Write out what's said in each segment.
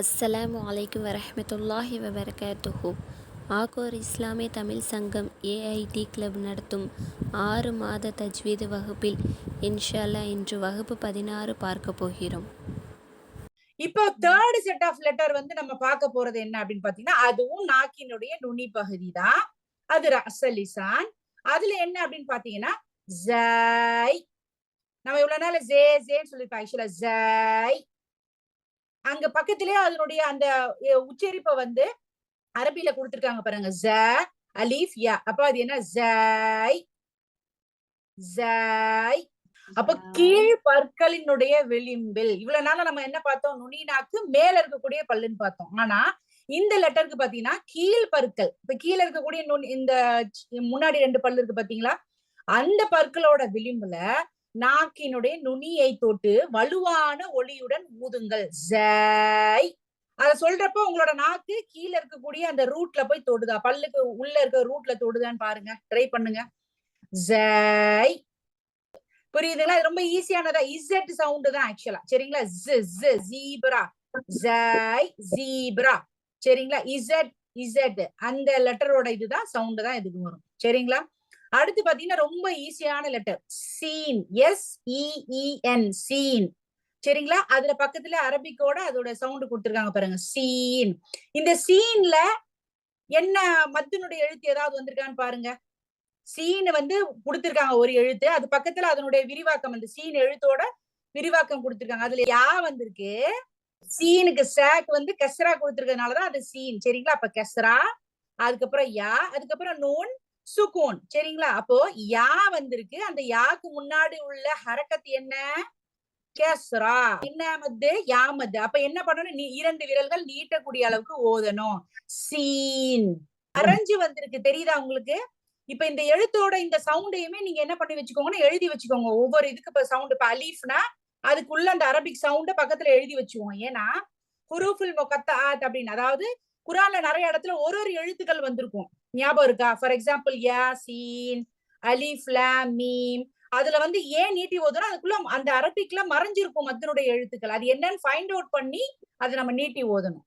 அஸ்ஸலாமு அலைக்கும் வரஹ்மத்துல்லாஹி வபரகாத்துஹு. ஆகோர் இஸ்லாமிய தமிழ் சங்கம் ஏஐடி கிளப் நடத்தும் ஆறு மாத தஜ்வீது வகுப்பில் இன்ஷால்லா இன்று வகுப்பு பதினாறு பார்க்க போகிறோம். இப்போ தேர்ட் செட் ஆஃப் லெட்டர் வந்து நம்ம பார்க்க போறது என்ன அப்படின்னு பாத்தீங்கன்னா அதுவும் நாக்கினுடைய நுனி பகுதி தான் அது ரசலிசான் அதுல என்ன அப்படின்னு பாத்தீங்கன்னா ஜை. நம்ம இவ்வளவு நாள் ஜே ஜேன்னு சொல்லிருப்போம் ஆக்சுவலா ஜை. அங்க பக்கத்திலேயே அதனுடைய அந்த உச்சரிப்பை வந்து அரபில கொடுத்திருக்காங்க பாருங்க. ஜ அலீஃப் யா. அப்ப அது என்ன? ஜை ஜை அப்ப கீழ் பற்களினுடைய விளிம்பில். இவ்வளவு நாள நம்ம என்ன பார்த்தோம்? நுனி நாக்கு மேல இருக்கக்கூடிய பல்லுன்னு பார்த்தோம். ஆனா இந்த லெட்டருக்கு பாத்தீங்கன்னா கீழ் பற்கள். இப்ப கீழ இருக்கக்கூடிய நுனி இந்த முன்னாடி ரெண்டு பல்லு இருக்கு பாத்தீங்களா அந்த பற்களோட விளிம்புல நாக்கினுடைய நுனியை தொட்டு வலுவான ஒளியுடன் ஊதுங்கள். ஜை. அத சொல்றப்போ உங்களோட நாக்கு கீழே இருக்கக்கூடிய அந்த ரூட்ல போய் தொடுதா? பல்லுக்கு உள்ள இருக்க ரூட்ல தொடுதான்னு பாருங்க. ட்ரை பண்ணுங்க. ஜை. புரியுதுங்களா? இது ரொம்ப ஈஸியானதா இசட் சவுண்ட் தான் ஆக்சுவலா சரிங்களா? ஜ ஜ ஜீப்ரா ஜை ஜீப்ரா சரிங்களா? இசட் இசட் அந்த லெட்டரோட இதுதான் சவுண்ட் தான் இதுக்கு வரும். சரிங்களா? அடுத்து பாத்தீங்கன்னா ரொம்ப ஈஸியான லெட்டர் சீன். எஸ் இஇஎன் சீன். சரிங்களா? அதுல பக்கத்துல அரபிக்கோட அதோட சவுண்ட் கொடுத்துருக்காங்க பாருங்க. சீன். இந்த சீன்ல என்ன மத்தினுடைய எழுத்து ஏதாவது வந்திருக்கான்னு பாருங்க. சீன் வந்து கொடுத்திருக்காங்க ஒரு எழுத்து. அது பக்கத்துல அதனுடைய விரிவாக்கம் அந்த சீன் எழுத்தோட விரிவாக்கம் கொடுத்திருக்காங்க. அதுல யா வந்திருக்கு? சீனுக்கு சேக் வந்து கெஸ்ரா கொடுத்திருக்கிறதுனாலதான் அது சீன். சரிங்களா? அப்ப கெஸ்ரா அதுக்கப்புறம் யா அதுக்கப்புறம் நூன் சுகூன். சரிங்களா? அப்போ யா வந்திருக்கு. அந்த யாக்கு முன்னாடி உள்ள ஹரக்கத் என்ன? கேசரா என்ன மத்து? யா மத்து. அப்ப என்ன பண்ணணும்? நீ இரண்டு விரல்கள் நீட்டக்கூடிய அளவுக்கு ஓதணும். சீன். அரைஞ்சு வந்திருக்கு. தெரியுதா உங்களுக்கு? இப்ப இந்த எழுத்தோட இந்த சவுண்டையுமே நீங்க என்ன பண்ணி வச்சுக்கோங்கன்னா எழுதி வச்சுக்கோங்க. ஒவ்வொரு இதுக்கு இப்ப சவுண்ட். இப்ப அலீஃப்னா அதுக்குள்ள அந்த அரபிக் சவுண்ட பக்கத்துல எழுதி வச்சுக்குவோம் ஏன்னா குரூஃபுல் மொக்கத்தாத் அப்படின்னு. அதாவது குரான்ல நிறைய இடத்துல ஒரு ஒரு எழுத்துக்கள் வந்திருக்கும். ஞாபகம் இருக்கா? ஃபார் எக்ஸாம்பிள் யா சீன் அலிஃப் லாம் மீம் அதுல வந்து ஏன் நீட்டி ஓதுறோம் அதுக்குள்ள அந்த அரபிக்ல மறைஞ்சிருக்கும் மத்தனுடைய எழுத்துக்கள். அது என்னன்னு ஃபைண்ட் அவுட் பண்ணி அதை நம்ம நீட்டி ஓதணும்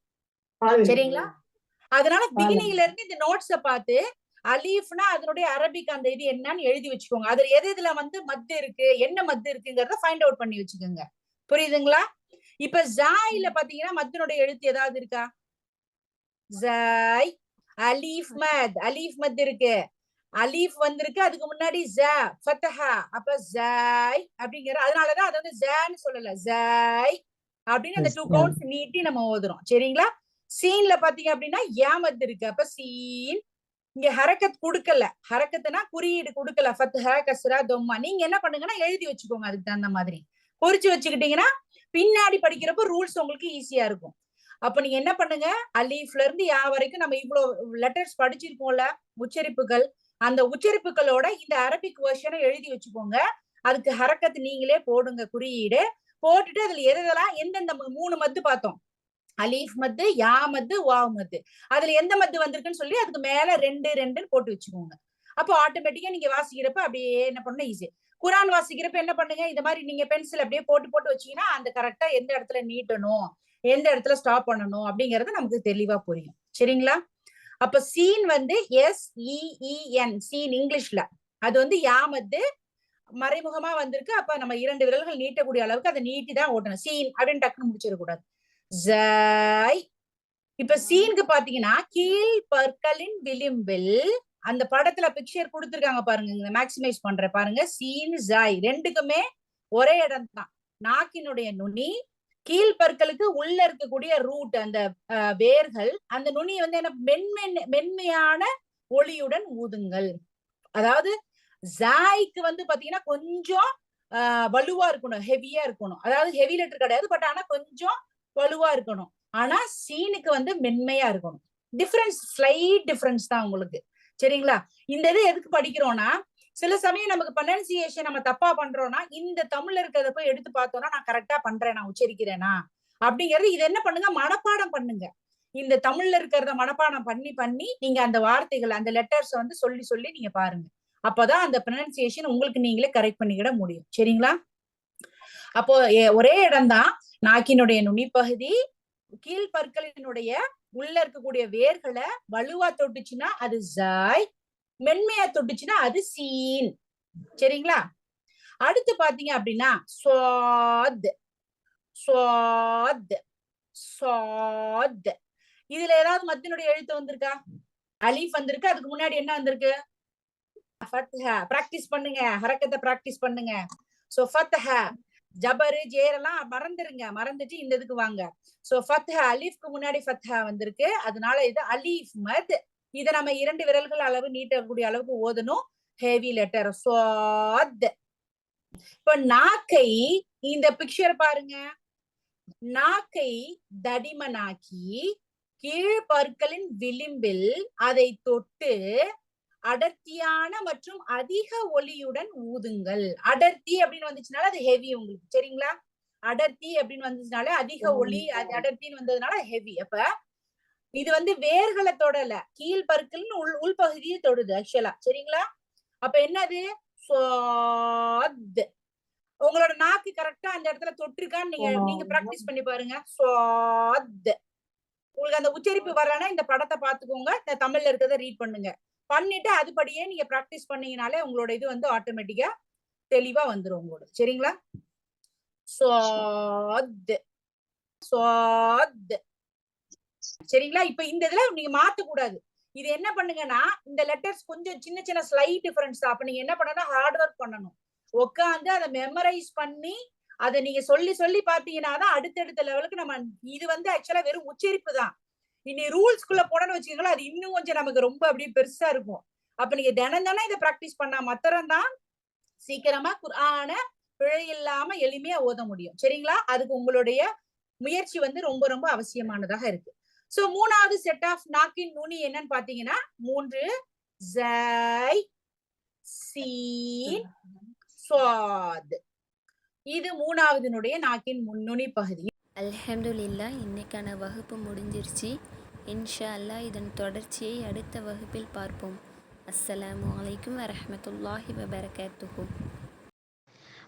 சரிங்களா? அதனால பிகினிங்ல இருந்து இந்த நோட்ஸ பார்த்து அலீஃப்னா அதனுடைய அரபிக் அந்த இது என்னன்னு எழுதி வச்சுக்கோங்க. அதுல எது இதுல வந்து மத்து இருக்கு என்ன மத்து இருக்குங்கிறத ஃபைண்ட் அவுட் பண்ணி வச்சுக்கோங்க. புரியுதுங்களா? இப்ப ஜாயில பாத்தீங்கன்னா மத்தினுடைய எழுத்து ஏதாவது இருக்கா? ஜாய் அலீஃப் மத் அலீஃப் மத் இருக்கு. அலீஃப் வந்திருக்கு அதுக்கு முன்னாடி ஜ ஃபத்தஹா அப்ப ஜாய் அப்படிங்கிற அதனாலதான் அது வந்து ஜான்னு சொல்லல ஜாய் அப்படின்னு அந்த டூ கவுண்ட்ஸ் நீட்டி நம்ம ஓதுறோம். சரிங்களா? சீன்ல பாத்தீங்க அப்படின்னா ஏமத் இருக்கு. அப்ப சீன் இங்க ஹரக்கத் கொடுக்கல. ஹரக்கத்துனா குறியீடு கொடுக்கல. ஃபத்ஹ கஸ்ரா தொம்மா. நீங்க என்ன பண்ணுங்கன்னா எழுதி வச்சுக்கோங்க அதுக்கு தகுந்த மாதிரி. குறிச்சு வச்சுக்கிட்டீங்கன்னா பின்னாடி படிக்கிறப்ப ரூல்ஸ் உங்களுக்கு ஈஸியா இருக்கும். அப்ப நீங்க என்ன பண்ணுங்க? அலீஃப்ல இருந்து யா வரைக்கும் நம்ம இவ்வளவு லெட்டர்ஸ் படிச்சிருப்போம்ல உச்சரிப்புகள். அந்த உச்சரிப்புகளோட இந்த அரபிக் வேர்ஷனை எழுதி வச்சுக்கோங்க. அதுக்கு ஹரக்கத்து நீங்களே போடுங்க குறியீடு. போட்டுட்டு அதுல எதெல்லாம் எந்தெந்த மூணு மத்து பார்த்தோம். அலீஃப் மத்து யா மத்து வாவ் மத்து. அதுல எந்த மத்து வந்திருக்குன்னு சொல்லி அதுக்கு மேல ரெண்டு ரெண்டுன்னு போட்டு வச்சுக்கோங்க. அப்போ ஆட்டோமேட்டிக்கா நீங்க வாசிக்கிறப்ப அப்படியே என்ன பண்ண ஈஸி குரான் வாசிக்கிறப்ப என்ன பண்ணுங்க? இந்த மாதிரி நீங்க பென்சில் அப்படியே போட்டு போட்டு வச்சீங்கன்னா அந்த கரெக்டா எந்த இடத்துல நீட்டணும்? எந்த இடத்துல ஸ்டாப் பண்ணணும் அப்படிங்கறது நமக்கு தெளிவா புரியும். சரிங்களா? அப்ப சீன் வந்து எஸ் இஇஎன் சீன் இங்கிலீஷ்ல. அது வந்து யாமத்து மறைமுகமா வந்திருக்கு. அப்ப நம்ம இரண்டு விரல்கள் நீட்டக்கூடிய அளவுக்கு அதை நீட்டி தான் ஓட்டணும். சீன் அப்படின்னு டக்குன்னு முடிச்சிடக்கூடாது. ஜாய் இப்ப சீனுக்கு பாத்தீங்கன்னா கீழ் பற்களின் விளிம்பில் அந்த படத்துல பிக்சர் கொடுத்துருக்காங்க பாருங்க. இங்க மேக்சிமைஸ் பண்ற பாருங்க. சீன் ஜாய் ரெண்டுக்குமே ஒரே இடம் தான் நாக்கினுடைய நுனி கீழ் பற்களுக்கு உள்ள இருக்கக்கூடிய ரூட் அந்த அஹ், வேர்கள் அந்த நுனி வந்து என்ன மென்மென் மென்மையான ஒளியுடன் ஊதுங்கள். அதாவது ஜாய்க்கு வந்து பாத்தீங்கன்னா கொஞ்சம் ஆஹ் வலுவா இருக்கணும் ஹெவியா இருக்கணும். அதாவது ஹெவி லெட்டர் கிடையாது பட் ஆனா கொஞ்சம் வலுவா இருக்கணும். ஆனா சீனுக்கு வந்து மென்மையா இருக்கணும். டிஃபரன்ஸ் ஸ்லைட் டிஃபரன்ஸ் தான் உங்களுக்கு. சரிங்களா? இந்த இது எதுக்கு படிக்கிறோம்னா சில சமயம் நமக்கு பனன்சியேஷன் நம்ம தப்பா பண்றோம்னா இந்த தமிழ்ல இருக்கிறத போய் எடுத்து பார்த்தோம்னா நான் கரெக்டா பண்றேன் நான் உச்சரிக்கிறேனா? அப்படிங்கறது இது என்ன பண்ணுங்க? மனப்பாடம் பண்ணுங்க. இந்த தமிழ்ல இருக்கிறத மனப்பாடம் பண்ணி பண்ணி நீங்க அந்த வார்த்தைகள் அந்த லெட்டர்ஸ் வந்து சொல்லி சொல்லி நீங்க பாருங்க. அப்பதான் அந்த ப்ரொனன்சியேஷன் உங்களுக்கு நீங்களே கரெக்ட் பண்ணிக்கிட முடியும். சரிங்களா? அப்போ ஒரே இடம்தான் நாக்கினுடைய நுனிப்பகுதி கீழ்பற்களினுடைய உள்ள இருக்கக்கூடிய வேர்களை வலுவா தொட்டுச்சுன்னா அது ஜாய் மென்மையா தொட்டுச்சுன்னா அது சீன். சரிங்களா? அடுத்து பாத்தீங்க அப்படின்னா சுவாத். சுவாத். சுவாத். இதுல ஏதாவது மத்தினுடைய எழுத்து வந்திருக்கா? அலீஃப் வந்திருக்கு. அதுக்கு முன்னாடி என்ன வந்திருக்கு? பிராக்டிஸ் பண்ணுங்க. ஹரக்கத்தை பிராக்டிஸ் பண்ணுங்க. சோ ஃபத்ஹ. ஜபரு ஜேரெல்லாம் மறந்துருங்க. மறந்துட்டு இந்த இதுக்கு வாங்க. சோ ஃபத்ஹ அலீஃப்க்கு முன்னாடி ஃபத்ஹா வந்திருக்கு. அதனால இது அலீஃப் மத். இத நம்ம இரண்டு விரல்கள் அளவு நீட்டக்கூடிய அளவுக்கு ஓதணும். ஹெவி லெட்டர் சுவாத் இப்ப நாக்கை இந்த பிக்சர் பாருங்க. நாக்கை தடிமனாக்கி கீழ் பற்களின் விளிம்பில் அதை தொட்டு அடர்த்தியான மற்றும் அதிக ஒலியுடன் ஊதுங்கள். அடர்த்தி அப்படின்னு வந்துச்சுனால அது ஹெவி உங்களுக்கு. சரிங்களா? அடர்த்தி அப்படின்னு வந்துச்சுனால அதிக அது அடர்த்தின்னு வந்ததுனால ஹெவி அப்ப இது வந்து வேர்களை தொடல. கீழ் பற்கள்னு உள் உள்பகுதியை தொடுது ஆக்சுவலா சரிங்களா? அப்ப என்னது? உங்களோட நாக்கு கரெக்டா அந்த இடத்துல தொட்டிருக்கான்னு நீங்க நீங்க பிராக்டிஸ் பண்ணி பாருங்க. உங்களுக்கு அந்த உச்சரிப்பு வரலன்னா இந்த படத்தை பாத்துக்கோங்க இந்த தமிழ்ல இருக்கிறத ரீட் பண்ணுங்க. பண்ணிட்டு அதுபடியே நீங்க பிராக்டிஸ் பண்ணீங்கனாலே உங்களோட இது வந்து ஆட்டோமேட்டிக்கா தெளிவா வந்துரும் உங்களோட சரிங்களா? சுவாத் சுவாத் சரிங்களா? இப்ப இந்த இதுல நீங்க மாத்த கூடாது. இது என்ன பண்ணுங்கன்னா இந்த லெட்டர்ஸ் கொஞ்சம் சின்ன சின்ன ஸ்லைட் டிஃபரன்ஸ் தான். அப்ப நீங்க என்ன பண்ணணும்? ஹார்ட் ஒர்க் பண்ணணும். உட்காந்து அதை மெமரைஸ் பண்ணி அதை நீங்க சொல்லி சொல்லி பாத்தீங்கன்னா தான் அடுத்தடுத்த லெவலுக்கு நம்ம இது வந்து ஆக்சுவலா வெறும் உச்சரிப்பு தான். இனி ரூல்ஸ்குள்ள போனோம்னு வச்சுக்கோங்களா அது இன்னும் கொஞ்சம் நமக்கு ரொம்ப அப்படியே பெருசா இருக்கும். அப்ப நீங்க தினம் தினம் இதை ப்ராக்டிஸ் பண்ணா மாத்திரம் தான் சீக்கிரமா குரான பிழை இல்லாம எளிமையா ஓத முடியும். சரிங்களா? அதுக்கு உங்களுடைய முயற்சி வந்து ரொம்ப ரொம்ப அவசியமானதாக இருக்கு. சோ மூணாவது செட் ஆஃப் நாக்கின் நுனி என்னன்னு பாத்தீங்கன்னா மூன்று ஜை சீன் சுவாத். இது மூணாவதுனுடைய நாக்கின் முன்னுனி பகுதி. அல்ஹம்துலில்லா இன்னைக்கான வகுப்பு முடிஞ்சிருச்சு. இன்ஷா அல்லாஹ் இதன் தொடர்ச்சியை அடுத்த வகுப்பில் பார்ப்போம். அஸ்ஸலாமு அலைக்கும் வரமத்துல்லாஹி வபரகாத்துஹு.